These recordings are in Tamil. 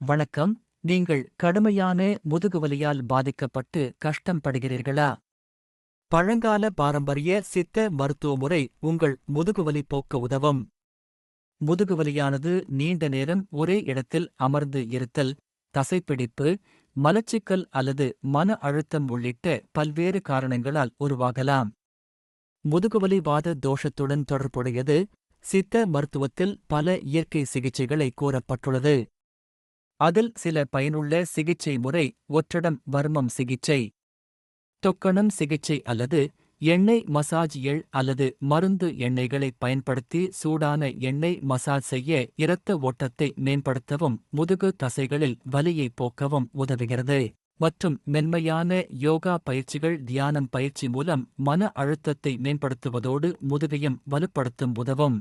வணக்கம். நீங்கள் கடுமையான முதுகுவலியால் பாதிக்கப்பட்டு கஷ்டம் படுகிறீர்களா பழங்கால பாரம்பரிய சித்த மருத்துவ முறை உங்கள் முதுகுவலி போக்க உதவும். முதுகுவலியானது நீண்ட நேரம் ஒரே இடத்தில் அமர்ந்து இருத்தல் தசைப்பிடிப்பு மலச்சிக்கல் அல்லது மன அழுத்தம் உள்ளிட்ட பல்வேறு காரணங்களால் உருவாகலாம். முதுகுவலிவாத தோஷத்துடன் தொடர்புடையது சித்த மருத்துவத்தில் பல இயற்கை சிகிச்சைகளை கூறப்பட்டுள்ளது. அதில் சில பயனுள்ள சிகிச்சை முறை ஒற்றடம் வர்மம் சிகிச்சை. தொக்கணம் சிகிச்சை அல்லது எண்ணெய் மசாஜ் எள் அல்லது மருந்து எண்ணெய்களை பயன்படுத்தி சூடான எண்ணெய் மசாஜ் செய்ய இரத்த ஓட்டத்தை மேம்படுத்தவும் முதுகு தசைகளில் வலியை போக்கவும் உதவுகிறது. மற்றும் மென்மையான யோகா பயிற்சிகள் தியானம் பயிற்சி மூலம் மன அழுத்தத்தை மேம்படுத்துவதோடு முதுகையும் வலுப்படுத்தும் உதவும்.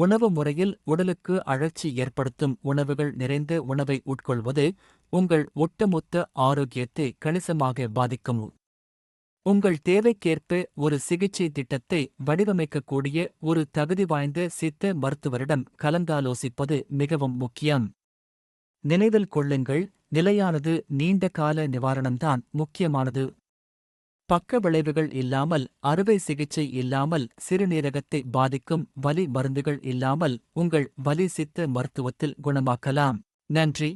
உணவு முறையில் உடலுக்கு அழற்சி ஏற்படுத்தும் உணவுகள் நிறைந்த உணவை உட்கொள்வது உங்கள் ஒட்டுமொத்த ஆரோக்கியத்தை கணிசமாக பாதிக்கும். உங்கள் தேவைக்கேற்ப ஒரு சிகிச்சை திட்டத்தை வடிவமைக்கக்கூடிய ஒரு தகுதி வாய்ந்த சித்த மருத்துவரிடம் கலந்தாலோசிப்பது மிகவும் முக்கியம். நினைவில் கொள்ளுங்கள் நிலையானது நீண்ட கால நிவாரணம்தான் முக்கியமானது. பக்க விளைவுகள் இல்லாமல் அறுவை சிகிச்சை இல்லாமல் சிறுநீரகத்தை பாதிக்கும் வலி மருந்துகள் இல்லாமல் உங்கள் வலி சித்த மருத்துவத்தில் குணமாக்கலாம். நன்றி.